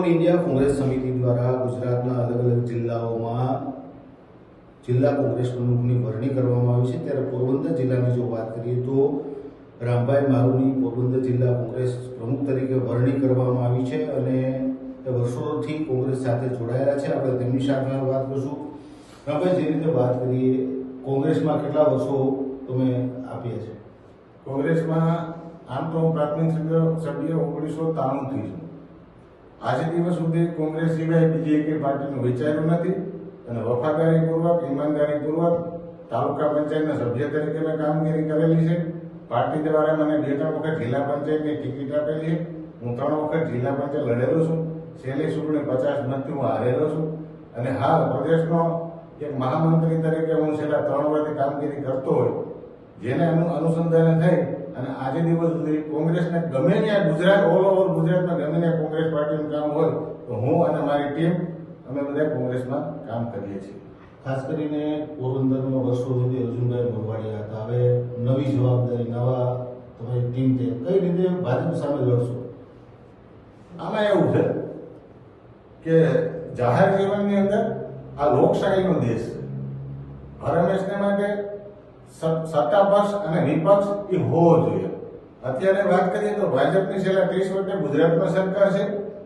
All India Congress સમિતિ દ્વારા ગુજરાતના અલગ અલગ જિલ્લાઓમાં જિલ્લા કોંગ્રેસ પ્રમુખની વરણી કરવામાં આવી છે. ત્યારે પોરબંદર જિલ્લાની જો વાત કરીએ તો રામભાઈ મારુની પોરબંદર જિલ્લા કોંગ્રેસ પ્રમુખ તરીકે વરણી કરવામાં આવી છે અને વર્ષોથી કોંગ્રેસ સાથે જોડાયેલા છે. આપણે તેમની સાથે વાત કરીશું. રામભાઈ જે રીતે વાત કરીએ, કોંગ્રેસમાં કેટલા વર્ષો તમે આપ્યા છે? કોંગ્રેસમાં આમ તો હું પ્રાથમિક સભ્ય ઓગણીસો ત્રાણુંથી છું. આજે દિવસ સુધી કોંગ્રેસ સિવાય બીજી એકેય પાર્ટીનું વિચાર્યું નથી અને વફાદારીપૂર્વક ઈમાનદારીપૂર્વક તાલુકા પંચાયતના સભ્ય તરીકે મેં કામગીરી કરેલી છે. પાર્ટી દ્વારા મને બે ત્રણ વખત જિલ્લા પંચાયતની ટિકિટ આપેલી છે. હું ત્રણ વખત જિલ્લા પંચાયત લડેલો છું. છેલ્લી ચૂંટણી પચાસ મતથી હું હારેલો છું. અને હાલ પ્રદેશનો એક મહામંત્રી તરીકે હું છેલ્લા ત્રણ વર્ષથી કામગીરી કરતો હોય, જેને અનુ અનુસંધાને થઈ અને આજે દિવસ સુધી કોંગ્રેસને ગમે ત્યાં ગુજરાત, ઓલ ઓવર ગુજરાતમાં ગમે ત્યાં કોંગ્રેસ પાર્ટીનું કામ હોય, તો હું અને મારી ટીમ અમે બધા કોંગ્રેસમાં કામ કરીએ છીએ. ખાસ કરીને પોરબંદરમાં વર્ષો સુધી અર્જુનભાઈ મોરવાડિયા હતા. હવે નવી જવાબદારી, નવા તમારી ટીમ છે. કઈ રીતે ભાજપ સામે લડશો? આમાં એવું છે કે જાહેર જીવનની અંદર આ લોકશાહીનો દેશ છે. હંમેશને માટે સ- સત્તા પક્ષ અને વિપક્ષ એ હોવો જોઈએ. અત્યારે વાત કરીએ તો ભાજપની છેલ્લા ત્રીસ વર્ષે ગુજરાતમાં સરકાર છે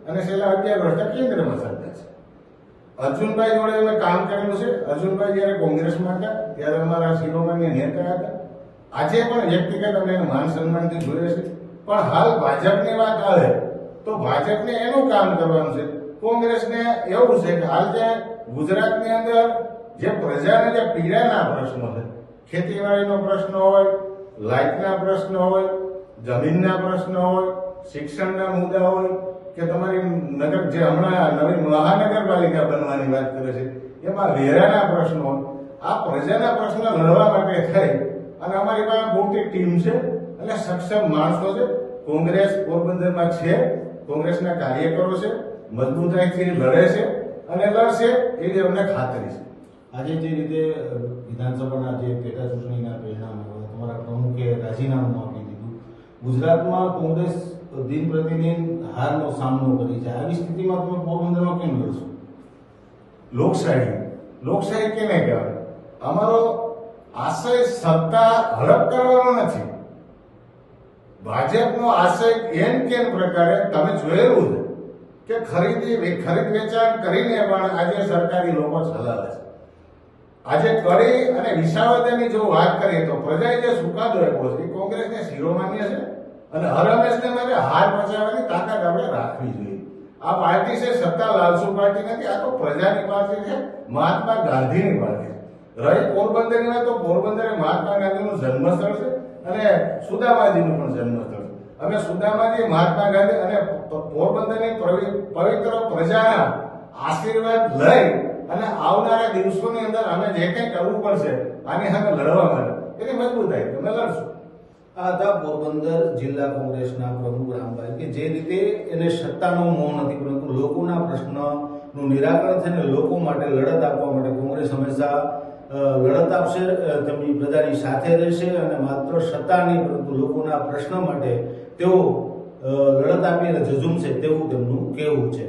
અને છેલ્લા અગિયાર વર્ષે કેન્દ્રમાં સરકાર છે. અર્જુનભાઈ જોડે અમે કામ કરેલું છે. અર્જુનભાઈ જ્યારે કોંગ્રેસમાં હતા, ત્યારે અમારા શિરોમાન્ય નેતા હતા. આજે પણ વ્યક્તિગત અમે માન સન્માનથી જોઈએ છે. પણ હાલ ભાજપની વાત આવે તો ભાજપને એનું કામ કરવાનું છે. કોંગ્રેસને એવું છે કે હાલ જે ગુજરાતની અંદર જે પ્રજાને જે પીડાના પ્રશ્નો છે ખેતીવાડીનો પ્રશ્ન હોય, લાઇટના પ્રશ્ન હોય, જમીનના પ્રશ્ન હોય, શિક્ષણના મુદ્દા હોય, કે તમારી નગર જે હમણાં નવી મહાનગરપાલિકા બનવાની વાત કરે છે, એમાં વેરાના પ્રશ્નો આ પ્રજાના પ્રશ્ન લડવા માટે થઈ અને અમારી પાસે મોટી ટીમ છે, અને સક્ષમ માણસો છે. કોંગ્રેસ પોરબંદરમાં છે, કોંગ્રેસના કાર્યકરો છે, મજબૂતાઈથી લડે છે, અને લડશે એવી અમને ખાતરી છે. આજે જે રીતે વિધાનસભાના જે પેટા ચૂંટણીના પરિણામે તમારા પ્રમુખે રાજીનામું આપી દીધું. ગુજરાતમાં કોંગ્રેસ દિન પ્રતિદિન હારનો સામનો કરી છે. આવી સ્થિતિમાં તમે પોરબંદરમાં કેમ લડશો લોકશાહી. લોકશાહી કેને કહેવાય? અમારો આશય સત્તા હડપ કરવાનો નથી. ભાજપનો આશય એમ કેમ પ્રકારે તમે જોયેલું છે કે ખરીદી ખરીદ વેચાણ કરીને પણ આજે સરકારી લોકો ચલાવે છે. આજે કરી અને વિસાવદરની જો વાત કરીએ તો પ્રજાએ જે સુકાદો આપ્યો છે કોંગ્રેસને શિરોમાન્ય છે અને હરમેશને માટે હાર પચાવવાની તાકાત આપણે રાખવી જોઈએ. આ પાર્ટી છે, સત્તા લાલસુ પાર્ટી નથી, આ તો પ્રજાની પાર્ટી છે, મહાત્મા ગાંધીની પાર્ટી રહી પોરબંદરની વાત તો પોરબંદર એ મહાત્મા ગાંધીનું જન્મસ્થળ છે અને સુદામાજીનું પણ જન્મસ્થળ છે. અમે સુદામાજી, મહાત્મા ગાંધી અને પોરબંદરની પવિત્ર પ્રજાના આશીર્વાદ લઈ અને આવનારા દિવસોની અંદર અમે જે કંઈ કરવું પડશે, આની સામે લડવા માટે. એની મજબૂતાઈ થાય તમે આ હતા પોરબંદર જિલ્લા કોંગ્રેસના પ્રમુખ રામભાઈ કે જે રીતે એને સત્તાનો મોહ નથી, પરંતુ લોકોના પ્રશ્નનું નિરાકરણ થઈને લોકો માટે લડત આપવા માટે કોંગ્રેસ હંમેશા લડત આપશે તેમની પ્રજાની સાથે રહેશે અને માત્ર સત્તા નહીં, પરંતુ લોકોના પ્રશ્ન માટે તેઓ લડત આપીને ઝઝૂમશે તેવું તેમનું કહેવું છે.